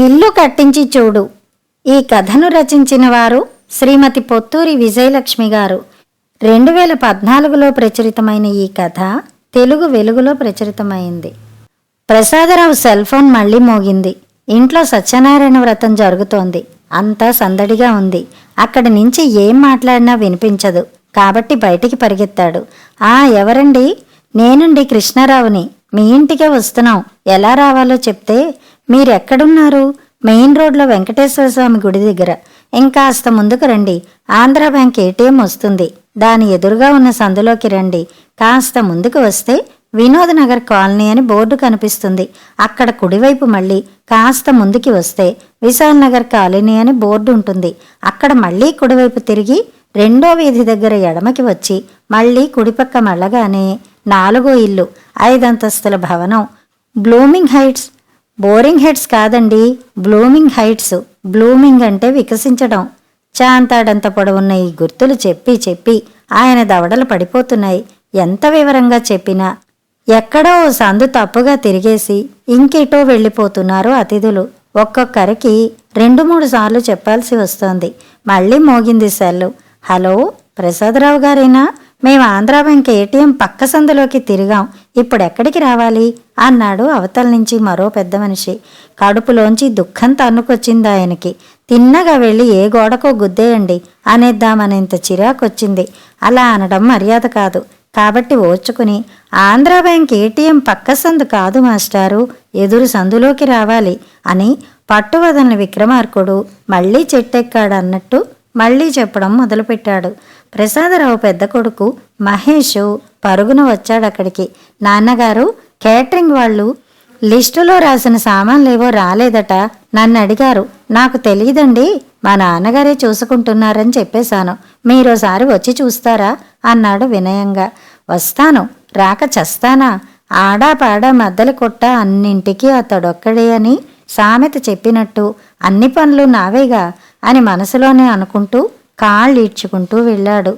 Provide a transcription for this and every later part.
ఇల్లు కట్టించి చూడు. ఈ కథను రచించిన వారు శ్రీమతి పొత్తూరి విజయలక్ష్మి గారు. రెండు వేల పద్నాలుగులో ప్రచురితమైన ఈ కథ తెలుగు వెలుగులో ప్రచురితమైంది. ప్రసాదరావు సెల్ ఫోన్ మళ్ళీ మోగింది. ఇంట్లో సత్యనారాయణ వ్రతం జరుగుతోంది. అంతా సందడిగా ఉంది. అక్కడి నుంచి ఏం మాట్లాడినా వినిపించదు. కాబట్టి బయటికి పరిగెత్తాడు. ఆ ఎవరండి? నేనండి కృష్ణారావుని. మీ ఇంటికే వస్తున్నాం. ఎలా రావాలో చెప్తే మీరెక్కడున్నారు? మెయిన్ రోడ్లో వెంకటేశ్వర స్వామి గుడి దగ్గర. ఇంకాస్త ముందుకు రండి. ఆంధ్ర బ్యాంక్ ఏటీఎం వస్తుంది. దాని ఎదురుగా ఉన్న సందులోకి రండి. కాస్త ముందుకు వస్తే వినోద్ నగర్ కాలనీ అని బోర్డు కనిపిస్తుంది. అక్కడ కుడివైపు మళ్ళీ కాస్త ముందుకి వస్తే విశాల్ నగర్ కాలనీ అని బోర్డు ఉంటుంది. అక్కడ మళ్ళీ కుడివైపు తిరిగి రెండో వీధి దగ్గర ఎడమకి వచ్చి మళ్ళీ కుడిపక్క మళ్ళగానే నాలుగో ఇల్లు ఐదంతస్తుల భవనం బ్లూమింగ్ హైట్స్ బోరింగ్ హెడ్స్ కాదండి బ్లూమింగ్ హైట్స్. బ్లూమింగ్ అంటే వికసించడం. చాంతాడంత పొడవున్న ఈ గుర్తులు చెప్పి చెప్పి ఆయన దవడలు పడిపోతున్నాయి. ఎంత వివరంగా చెప్పినా? ఎక్కడో ఓ సందు తప్పుగా తిరిగేసి ఇంకెటో వెళ్ళిపోతున్నారు అతిథులు. ఒక్కొక్కరికి రెండు మూడు సార్లు చెప్పాల్సి వస్తోంది. మళ్ళీ మోగింది సెల్లు. హలో ప్రసాదరావు గారేనా? మేము ఆంధ్రా బ్యాంక్ ఏటీఎం పక్క సందులోకి తిరిగాం. ఇప్పుడు ఎక్కడికి రావాలి? అన్నాడు అవతల నుంచి మరో పెద్ద మనిషి. కడుపులోంచి దుఃఖం తన్నుకొచ్చింది ఆయనకి. తిన్నగా వెళ్ళి ఏ గోడకో గుద్దేయండి అనేద్దామనేంత చిరాకొచ్చింది. అలా అనడం మర్యాద కాదు. కాబట్టి ఓర్చుకుని ఆంధ్రా బ్యాంక్ ఏటీఎం పక్క సందు కాదు మాస్టారు. ఎదురు సందులోకి రావాలి అని పట్టువదలని విక్రమార్కుడు మళ్ళీ చెట్టెక్కాడన్నట్టు మళ్ళీ చెప్పడం మొదలుపెట్టాడు. ప్రసాదరావు పెద్ద కొడుకు మహేష్ పరుగున వచ్చాడు అక్కడికి. నాన్నగారు కేటరింగ్ వాళ్ళు లిస్టులో రాసిన సామాన్లేవో రాలేదట నన్ను అడిగారు. నాకు తెలియదండి మా నాన్నగారే చూసుకుంటున్నారని చెప్పేశాను. మీరోసారి వచ్చి చూస్తారా? అన్నాడు వినయంగా. వస్తాను రాక చస్తానా? ఆడా పాడా మద్దలు కొట్ట అన్నింటికీ అతడొక్కడే అని సామెత చెప్పినట్టు అన్ని పనులు నావేగా అని మనసులోనే అనుకుంటూ కాళ్ళు ఈడ్చుకుంటూ వెళ్ళాడు.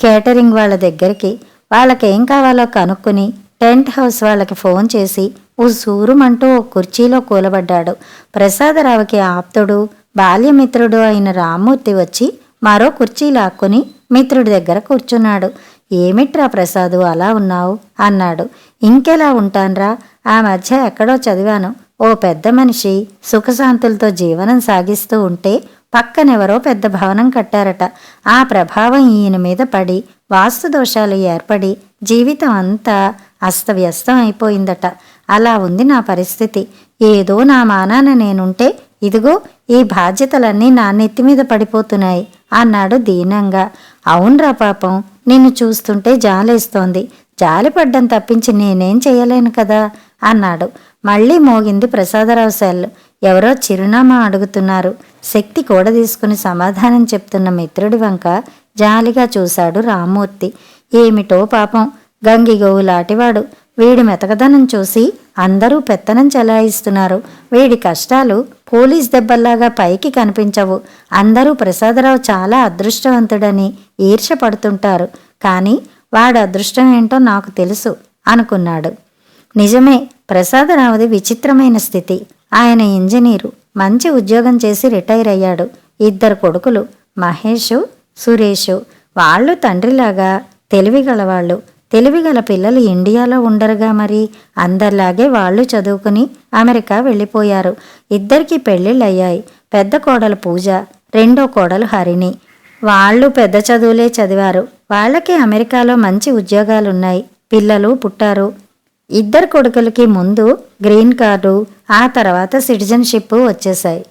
కేటరింగ్ వాళ్ళ దగ్గరికి వాళ్ళకేం కావాలో కనుక్కుని టెంట్ హౌస్ వాళ్ళకి ఫోన్ చేసి ఉసూరుమంటూ ఓ కుర్చీలో కూలబడ్డాడు. ప్రసాదరావుకి ఆప్తుడు బాల్యమిత్రుడు అయిన రామ్మూర్తి వచ్చి మరో కుర్చీ లాక్కుని మిత్రుడి దగ్గర కూర్చున్నాడు. ఏమిట్రా ప్రసాదు అలా ఉన్నావు? అన్నాడు. ఇంకెలా ఉంటాన్రా? ఆ మధ్య ఎక్కడో చదివాను. ఓ పెద్ద మనిషి సుఖశాంతులతో జీవనం సాగిస్తూ ఉంటే పక్కనెవరో పెద్ద భవనం కట్టారట. ఆ ప్రభావం ఈయన మీద పడి వాస్తు దోషాలు ఏర్పడి జీవితం అంతా అస్తవ్యస్తం అయిపోయిందట. అలా ఉంది నా పరిస్థితి. ఏదో నా మానాన నేనుంటే ఇదిగో ఈ బాధ్యతలన్నీ నా నెత్తి మీద పడిపోతున్నాయి అన్నాడు దీనంగా. అవునరా పాపం నిన్ను చూస్తుంటే జాలేస్తోంది. జాలిపడ్డం తప్పించి నేనేం చేయలేను కదా అన్నాడు. మళ్ళీ మోగింది ప్రసాదరావు సెల్ ఎవరో చిరునామా అడుగుతున్నారు. శక్తి కూడ తీసుకుని సమాధానం చెప్తున్న మిత్రుడి వంక జాలిగా చూశాడు రామ్మూర్తి. ఏమిటో పాపం. గంగిగోవు లాంటివాడు. వీడి మెతకదనం చూసి అందరూ పెత్తనం చెలాయిస్తున్నారు. వీడి కష్టాలు పోలీస్ దెబ్బల్లాగా పైకి కనిపించవు. అందరూ ప్రసాదరావు చాలా అదృష్టవంతుడని ఈర్ష పడుతుంటారు కానీ వాడు అదృష్టం ఏంటో నాకు తెలుసు అనుకున్నాడు. నిజమే. ప్రసాదరావుది విచిత్రమైన స్థితి. ఆయన ఇంజనీరు మంచి ఉద్యోగం చేసి రిటైర్ అయ్యాడు. ఇద్దరు కొడుకులు మహేష్ సురేష్ వాళ్ళు తండ్రిలాగా తెలివిగలవాళ్ళు. తెలివిగల పిల్లలు ఇండియాలో ఉండరుగా మరి. అందరిలాగే వాళ్ళు చదువుకుని అమెరికా వెళ్ళిపోయారు. ఇద్దరికి పెళ్ళిళ్ళయ్యాయి. పెద్ద కోడలు పూజ రెండో కోడలు హరిణి. వాళ్ళు పెద్ద చదువులే చదివారు. వాళ్ళకి అమెరికాలో మంచి ఉద్యోగాలున్నాయి. పిల్లలు పుట్టారు. ఇద్దరు కొడుకులకి ముందు గ్రీన్ కార్డు ఆ తర్వాత సిటిజన్షిప్ వచ్చేసాయి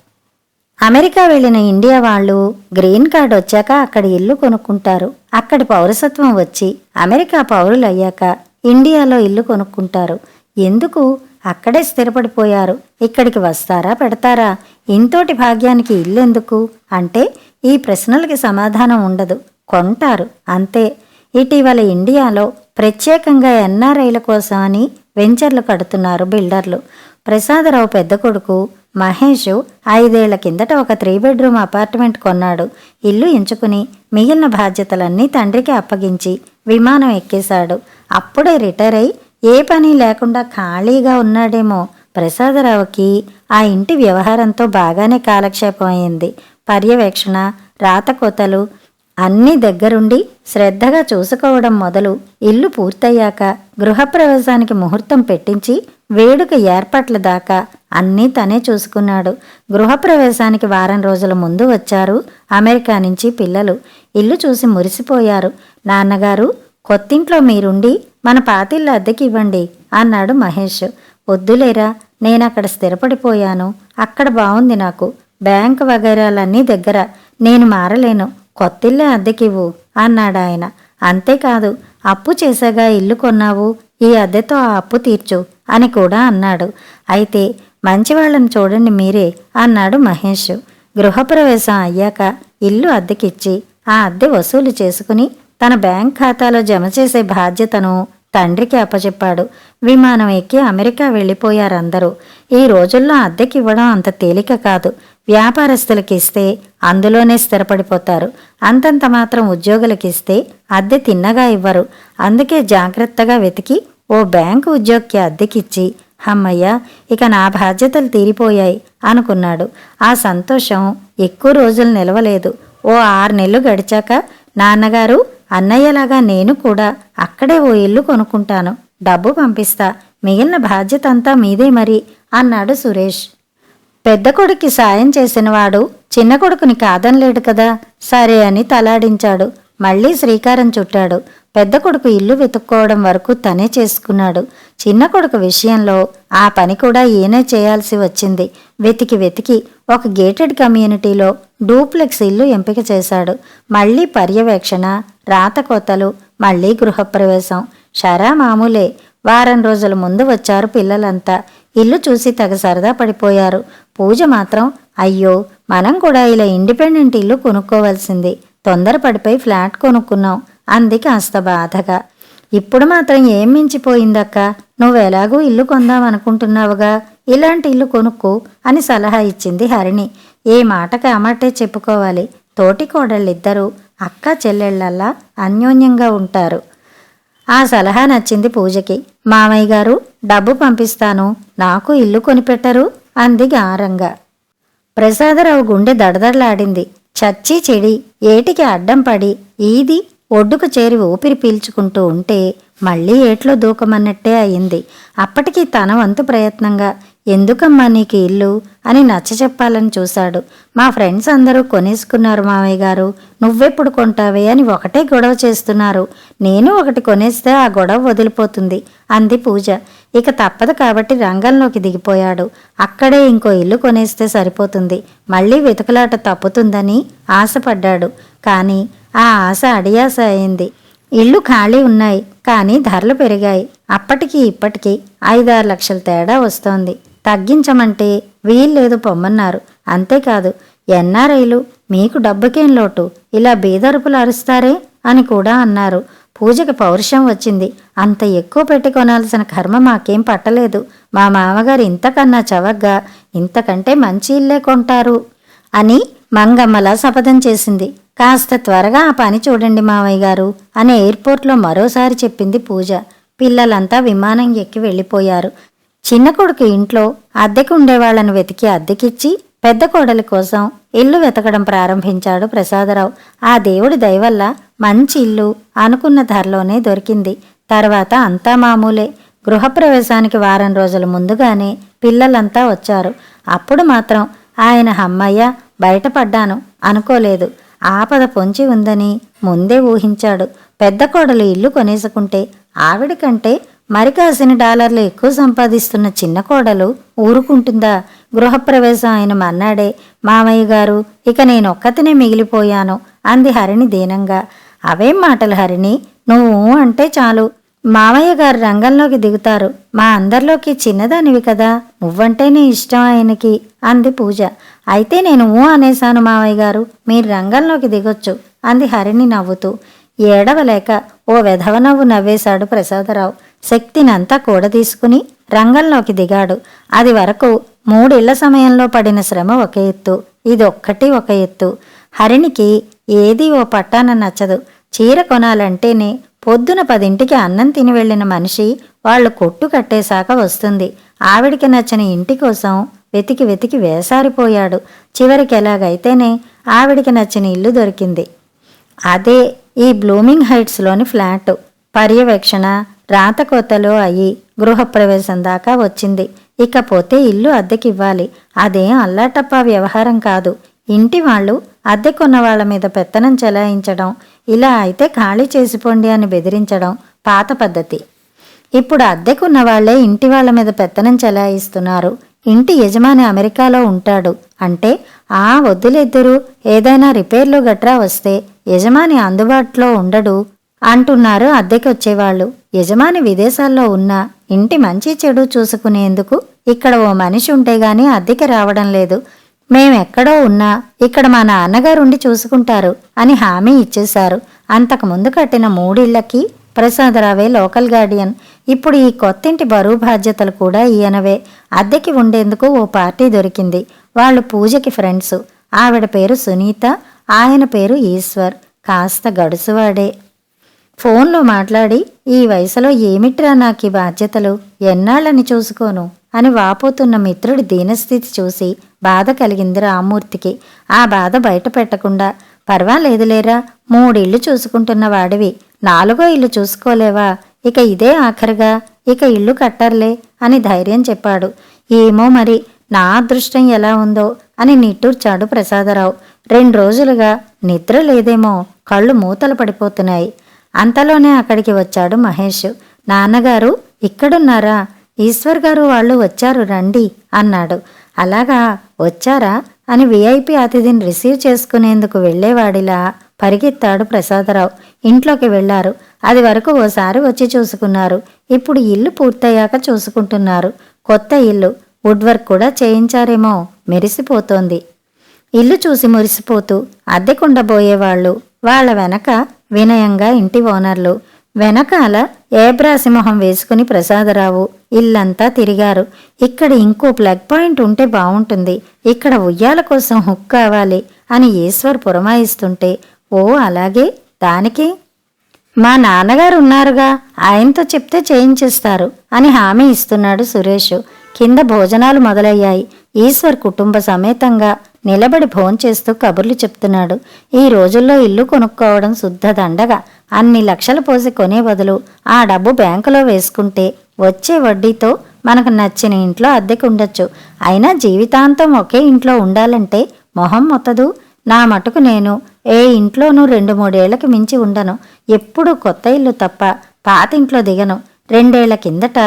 అమెరికా వెళ్ళిన ఇండియా వాళ్ళు గ్రీన్ కార్డు వచ్చాక అక్కడ ఇల్లు కొనుక్కుంటారు. అక్కడి పౌరసత్వం వచ్చి అమెరికా పౌరులు అయ్యాక ఇండియాలో ఇల్లు కొనుక్కుంటారు. ఎందుకు? అక్కడే స్థిరపడిపోయారు. ఇక్కడికి వస్తారా పెడతారా? ఇంతోటి భాగ్యానికి ఇల్లు ఎందుకు అంటే ఈ ప్రశ్నలకి సమాధానం ఉండదు. కొంటారు. అంతే. ఇటీవల ఇండియాలో ప్రత్యేకంగా ఎన్ఆర్ఐల కోసం అని వెంచర్లు కడుతున్నారు బిల్డర్లు. ప్రసాదరావు పెద్ద కొడుకు మహేష్ ఐదేళ్ళ కిందట ఒక త్రీ బెడ్రూమ్ అపార్ట్మెంట్ కొన్నాడు. ఇల్లు ఎంచుకుని మిగిలిన బాధ్యతలన్నీ తండ్రికి అప్పగించి విమానం ఎక్కేశాడు. అప్పుడే రిటైర్ అయి ఏ పని లేకుండా ఖాళీగా ఉన్నాడేమో ప్రసాదరావుకి ఆ ఇంటి వ్యవహారంతో బాగానే కాలక్షేపం అయింది. పర్యవేక్షణ రాతకోతలు అన్నీ దగ్గరుండి శ్రద్ధగా చూసుకోవడం మొదలు ఇల్లు పూర్తయ్యాక గృహప్రవేశానికి ముహూర్తం పెట్టించి వేడుక ఏర్పాట్ల దాకా అన్నీ తనే చూసుకున్నాడు. గృహప్రవేశానికి వారం రోజుల ముందు వచ్చారు అమెరికా నుంచి పిల్లలు. ఇల్లు చూసి మురిసిపోయారు. నాన్నగారు కొత్తింట్లో మీరుండి మన పాతిళ్ళ అద్దెకి ఇవ్వండి అన్నాడు మహేష్. వద్దులేరా నేనక్కడ స్థిరపడిపోయాను. అక్కడ బాగుంది నాకు. బ్యాంక్ వగైరాలన్నీ దగ్గర. నేను మారలేను. కొత్తిల్లే అద్దెకివ్వు అన్నాడు ఆయన అంతేకాదు అప్పు చేసాగా ఇల్లు కొన్నావు ఈ అద్దెతో ఆ అప్పు తీర్చు అని కూడా అన్నాడు. అయితే మంచివాళ్ళని చూడండి మీరే అన్నాడు మహేష్. గృహప్రవేశం అయ్యాక ఇల్లు అద్దెకిచ్చి ఆ అద్దె వసూలు చేసుకుని తన బ్యాంక్ ఖాతాలో జమ చేసే బాధ్యతను తండ్రికి అప్పచెప్పాడు. విమానం ఎక్కి అమెరికా వెళ్ళిపోయారందరూ. ఈ రోజుల్లో అద్దెకివ్వడం అంత తేలిక కాదు. వ్యాపారస్తులకి ఇస్తే అందులోనే స్థిరపడిపోతారు. అంతంత మాత్రం ఉద్యోగులకి ఇస్తే అద్దె తిన్నగా ఇవ్వరు. అందుకే జాగ్రత్తగా వెతికి ఓ బ్యాంకు ఉద్యోగికి అద్దెకిచ్చి హమ్మయ్య ఇక నా బాధ్యతలు తీరిపోయాయి అనుకున్నాడు. ఆ సంతోషం ఎక్కువ రోజులు నిలవలేదు. ఓ ఆరు నెలలు గడిచాక నాన్నగారు అన్నయ్యలాగా నేను కూడా అక్కడే ఓ ఇల్లు కొనుక్కుంటాను. డబ్బు పంపిస్తా. మిగిలిన బాధ్యత అంతా మీదే మరి అన్నాడు సురేష్. పెద్ద కొడుక్కి సాయం చేసినవాడు చిన్న కొడుకుని కాదనలేడు కదా? సరే అని తలాడించాడు. మళ్ళీ శ్రీకారం చుట్టాడు. పెద్ద కొడుకు ఇల్లు వెతుక్కోవడం వరకు తనే చేసుకున్నాడు. చిన్న కొడుకు విషయంలో ఆ పని కూడా ఈయనే చేయాల్సి వచ్చింది. వెతికి వెతికి ఒక గేటెడ్ కమ్యూనిటీలో డూప్లెక్స్ ఇల్లు ఎంపిక చేశాడు. మళ్ళీ పర్యవేక్షణ రాతకోతలు మళ్ళీ గృహప్రవేశం. షరా మామూలే. వారం రోజుల ముందు వచ్చారు పిల్లలంతా. ఇల్లు చూసి తెగ సరదా పడిపోయారు. పూజ మాత్రం అయ్యో మనం కూడా ఇలా ఇండిపెండెంట్ ఇల్లు కొనుక్కోవాల్సింది. తొందరపడిపోయి ఫ్లాట్ కొనుక్కున్నాం. అంది కాస్త బాధగా. ఇప్పుడు మాత్రం ఏం మించిపోయిందక్క? నువ్వెలాగూ ఇల్లు కొందాం అనుకుంటున్నావుగా ఇలాంటి ఇల్లు కొనుక్కో అని సలహా ఇచ్చింది హరిణి. ఏ మాటకి అమటే చెప్పుకోవాలి. తోటి కోడళ్ళిద్దరూ అక్క చెల్లెళ్ళల్లా అన్యోన్యంగా ఉంటారు. ఆ సలహా నచ్చింది పూజకి. మామయ్య గారు డబ్బు పంపిస్తాను. నాకు ఇల్లు కొనిపెట్టరు. అంది గారంగా ప్రసాదరావు గుండె దడదడలాడింది. చచ్చి చెడి ఏటికి అడ్డం పడి ఈది ఒడ్డుకు చేరి ఊపిరి పీల్చుకుంటూ ఉంటే మళ్ళీ ఏట్లో దూకమన్నట్టే అయింది. అప్పటికి తన వంతు ప్రయత్నంగా ఎందుకమ్మా నీకు ఇల్లు అని నచ్చ చెప్పాలని చూశాడు. మా ఫ్రెండ్స్ అందరూ కొనేసుకున్నారు మావయ్య గారు. నువ్వెప్పుడు కొంటావే అని ఒకటే గొడవ చేస్తున్నారు. నేను ఒకటి కొనేస్తే ఆ గొడవ వదిలిపోతుంది అంది పూజ. ఇక తప్పదు కాబట్టి రంగంలోకి దిగిపోయాడు. అక్కడే ఇంకో ఇల్లు కొనేస్తే సరిపోతుంది. మళ్ళీ వెతుకులాట తప్పుతుందని ఆశపడ్డాడు. కానీ ఆ ఆశ అడియాస అయింది. ఇళ్ళు ఖాళీ ఉన్నాయి కానీ ధరలు పెరిగాయి. అప్పటికి ఇప్పటికీ ఐదారు లక్షల తేడా వస్తోంది. తగ్గించమంటే వీల్లేదు పొమ్మన్నారు. అంతేకాదు ఎన్ఆర్ఐలు మీకు డబ్బుకేం లోటు? ఇలా బీదరుపులు అరుస్తారే? అని కూడా అన్నారు. పూజకి పౌరుషం వచ్చింది. అంత ఎక్కువ పెట్టి కొనాల్సిన కర్మ మాకేం పట్టలేదు. మా మామగారు ఇంతకన్నా చవగ్గా ఇంతకంటే మంచి ఇల్లే కొంటారు అని మంగమ్మలా శపథం చేసింది. కాస్త త్వరగా ఆ పని చూడండి మావయ్య గారు అని ఎయిర్పోర్ట్లో మరోసారి చెప్పింది పూజ. పిల్లలంతా విమానం ఎక్కి వెళ్ళిపోయారు. చిన్న కొడుకు ఇంట్లో అద్దెకు ఉండేవాళ్ళను వెతికి అద్దెకిచ్చి పెద్ద కోడలి కోసం ఇల్లు వెతకడం ప్రారంభించాడు ప్రసాదరావు. ఆ దేవుడి దయవల్ల మంచి ఇల్లు అనుకున్న ధరలోనే దొరికింది. తర్వాత అంతా మామూలే. గృహప్రవేశానికి వారం రోజుల ముందుగానే పిల్లలంతా వచ్చారు. అప్పుడు మాత్రం ఆయన అమ్మయ్య బయటపడ్డాను. అనుకోలేదు. ఆపద పొంచి ఉందని ముందే ఊహించాడు. పెద్ద కోడలు ఇల్లు కొనేసుకుంటే ఆవిడ కంటే మరి కాసిన డాలర్లు ఎక్కువ సంపాదిస్తున్న చిన్న కోడలు ఊరుకుంటుందా? గృహప్రవేశం ఆయన మన్నాడే మామయ్య గారు ఇక నేను మిగిలిపోయాను అంది హరిణి దీనంగా. అవేం మాటలు హరిణి? నువ్వు అంటే చాలు. మామయ్య గారు రంగంలోకి దిగుతారు. మా అందరిలోకి చిన్నదానివి కదా. నువ్వంటేనే ఇష్టం ఆయనకి. అంది పూజ. అయితే నేను ఊ అనేశాను మామయ్య గారు. మీరు రంగంలోకి దిగొచ్చు. అంది హరిణి నవ్వుతూ. ఏడవలేక ఓ వెధవ నవ్వు నవ్వేశాడు ప్రసాదరావు. శక్తినంతా కూడదీసుకుని రంగంలోకి దిగాడు. అది వరకు మూడేళ్ళ సమయంలో పడిన శ్రమ ఒక ఎత్తు. ఇది ఒక్కటి ఒక ఎత్తు. హరిణికి ఏదీ ఓ పట్టాన నచ్చదు. చీర కొనాలంటేనే పొద్దున పదింటికి అన్నం తిని వెళ్ళిన మనిషి వాళ్ళు కొట్టు కట్టేశాక వస్తుంది. ఆవిడికి నచ్చిన ఇంటి కోసం వెతికి వెతికి వేసారిపోయాడు. చివరికి ఎలాగైతేనే ఆవిడికి నచ్చిన ఇల్లు దొరికింది. అదే ఈ బ్లూమింగ్ హైట్స్లోని ఫ్లాట్. పర్యవేక్షణ రాతకోతలో అయి గృహప్రవేశం దాకా వచ్చింది. ఇకపోతే ఇల్లు అద్దెకివ్వాలి. అదేం అల్లాటప్ప వ్యవహారం కాదు. ఇంటి వాళ్ళు అద్దెకున్న వాళ్ళ మీద పెత్తనం చెలాయించడం ఇలా అయితే ఖాళీ చేసిపోండి అని బెదిరించడం పాత పద్ధతి. ఇప్పుడు అద్దెకున్న వాళ్ళే ఇంటి వాళ్ళ మీద పెత్తనం చెలాయిస్తున్నారు. ఇంటి యజమాని అమెరికాలో ఉంటాడు. అంటే ఆ వద్దులిద్దరూ ఏదైనా రిపేర్లు గట్రా వస్తే యజమాని అందుబాటులో ఉండడు అంటున్నారు అద్దెకొచ్చేవాళ్ళు. యజమాని విదేశాల్లో ఉన్నా ఇంటి మంచి చెడు చూసుకునేందుకు ఇక్కడ ఓ మనిషి ఉంటే గాని అద్దెకి రావడం లేదు. మేమెక్కడో ఉన్నా ఇక్కడ మా నాన్నగారు ఉండి చూసుకుంటారు అని హామీ ఇచ్చేశారు. అంతకుముందు కట్టిన మూడిళ్ళకి ప్రసాదరావే లోకల్ గార్డియన్. ఇప్పుడు ఈ కొత్తింటి బరువు బాధ్యతలు కూడా ఈయనవే. అద్దెకి ఉండేందుకు ఓ పార్టీ దొరికింది. వాళ్ళు పూజకి ఫ్రెండ్స్. ఆవిడ పేరు సునీత ఆయన పేరు ఈశ్వర్. కాస్త గడుసువాడే. ఫోన్లో మాట్లాడి ఈ వయసులో ఏమిట్రా నాకు ఈ బాధ్యతలు? ఎన్నాళ్ళని చూసుకోను? అని వాపోతున్న మిత్రుడి దీనస్థితి చూసి బాధ కలిగింది రామూర్తికి ఆ బాధ బయట పెట్టకుండా పర్వాలేదులేరా మూడిళ్ళు చూసుకుంటున్న వాడివి. నాలుగో ఇల్లు చూసుకోలేవా? ఇక ఇదే ఆఖరిగా. ఇక ఇల్లు కట్టర్లే అని ధైర్యం చెప్పాడు. ఏమో మరి నా అదృష్టం ఎలా ఉందో అని నిట్టూర్చాడు ప్రసాదరావు. రెండు రోజులుగా నిద్ర లేదేమో కళ్ళు మూతలు పడిపోతున్నాయి. అంతలోనే అక్కడికి వచ్చాడు మహేష్. నాన్నగారు ఇక్కడున్నారా? ఈశ్వర్ గారు వాళ్ళు వచ్చారు రండి అన్నాడు. అలాగా వచ్చారా అని విఐపి అతిథిని రిసీవ్ చేసుకునేందుకు వెళ్ళేవాడిలా పరిగెత్తాడు ప్రసాదరావు. ఇంట్లోకి వెళ్ళారు. అది వరకు ఓసారి వచ్చి చూసుకున్నారు. ఇప్పుడు ఇల్లు పూర్తయ్యాక చూసుకుంటున్నారు. కొత్త ఇల్లు. వుడ్ వర్క్ కూడా చేయించారేమో. మెరిసిపోతోంది. ఇల్లు చూసి మురిసిపోతూ అద్దెకుండబోయేవాళ్ళు. వాళ్ళ వెనక వినయంగా ఇంటి ఓనర్లు. వెనకాల ఏబ్రాసిమొహం వేసుకుని ప్రసాదరావు. ఇల్లంతా తిరిగారు. ఇక్కడ ఇంకో ప్లగ్ పాయింట్ ఉంటే బావుంటుంది. ఇక్కడ ఉయ్యాల కోసం హుక్ కావాలి అని ఈశ్వర్ పురమాయిస్తుంటే ఓ అలాగే? దానికి? మా నాన్నగారు ఉన్నారుగా ఆయనతో చెప్తే చేయించేస్తారు అని హామీ ఇస్తున్నాడు సురేష్. కింద భోజనాలు మొదలయ్యాయి. ఈశ్వర్ కుటుంబ సమేతంగా నిలబడి భోంచేస్తూ కబుర్లు చెప్తున్నాడు. ఈ రోజుల్లో ఇల్లు కొనుక్కోవడం శుద్ధ దండగా. అన్ని లక్షలు పోసి కొనే బదులు ఆ డబ్బు బ్యాంకులో వేసుకుంటే వచ్చే వడ్డీతో మనకు నచ్చిన ఇంట్లో అద్దెకు ఉండొచ్చు అయినా జీవితాంతం ఒకే ఇంట్లో ఉండాలంటే మొహం మొత్తదు. నా మటుకు నేను ఏ ఇంట్లోనూ రెండు మూడేళ్ళకు మించి ఉండను. ఎప్పుడూ కొత్త ఇల్లు తప్ప పాత ఇంట్లో దిగను. రెండేళ్ళ కిందట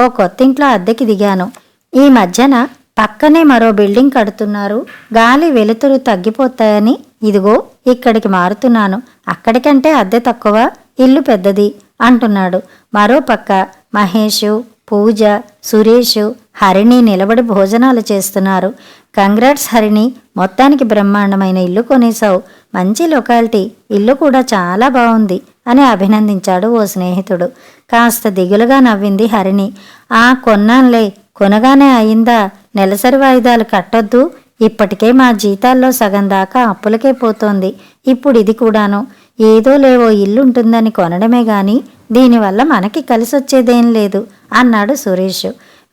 ఓ కొత్త ఇంట్లో అద్దెకి దిగాను. ఈ మధ్యన పక్కనే మరో బిల్డింగ్ కడుతున్నారు. గాలి వెలుతురు తగ్గిపోతాయని ఇదిగో ఇక్కడికి మారుతున్నాను. అక్కడికంటే అద్దె తక్కువ ఇల్లు పెద్దది అంటున్నాడు. మరో పక్క మహేషు పూజ సురేష్ హరిణి నిలబడి భోజనాలు చేస్తున్నారు. కంగ్రాట్స్ హరిణి మొత్తానికి బ్రహ్మాండమైన ఇల్లు కొనేశావు. మంచి లొకాలిటీ ఇల్లు కూడా చాలా బాగుంది అని అభినందించాడు ఓ స్నేహితుడు. కాస్త దిగులుగా నవ్వింది హరిణి. ఆ కొన్నాన్లే కొనగానే అయిందా? నెలసరి వాయిదాలు కట్టొద్దు. ఇప్పటికే మా జీతాల్లో సగం దాకా అప్పులకే పోతోంది. ఇప్పుడు ఇది కూడాను. ఏదో లేవో ఇల్లు ఉంటుందని కొనడమే గాని దీనివల్ల మనకి కలిసొచ్చేదేం లేదు అన్నాడు సురేష్.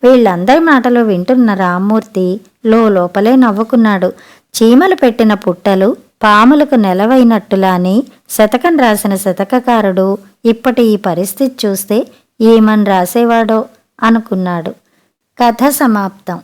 వీళ్ళందరి మాటలు వింటున్న రామ్మూర్తి లోపలే నవ్వుకున్నాడు. చీమలు పెట్టిన పుట్టలు పాములకు నెలవైనట్టులాని శతకం రాసిన శతకకారుడు ఇప్పటి ఈ పరిస్థితి చూస్తే ఏమని రాసేవాడో అనుకున్నాడు. కథ సమాప్తం.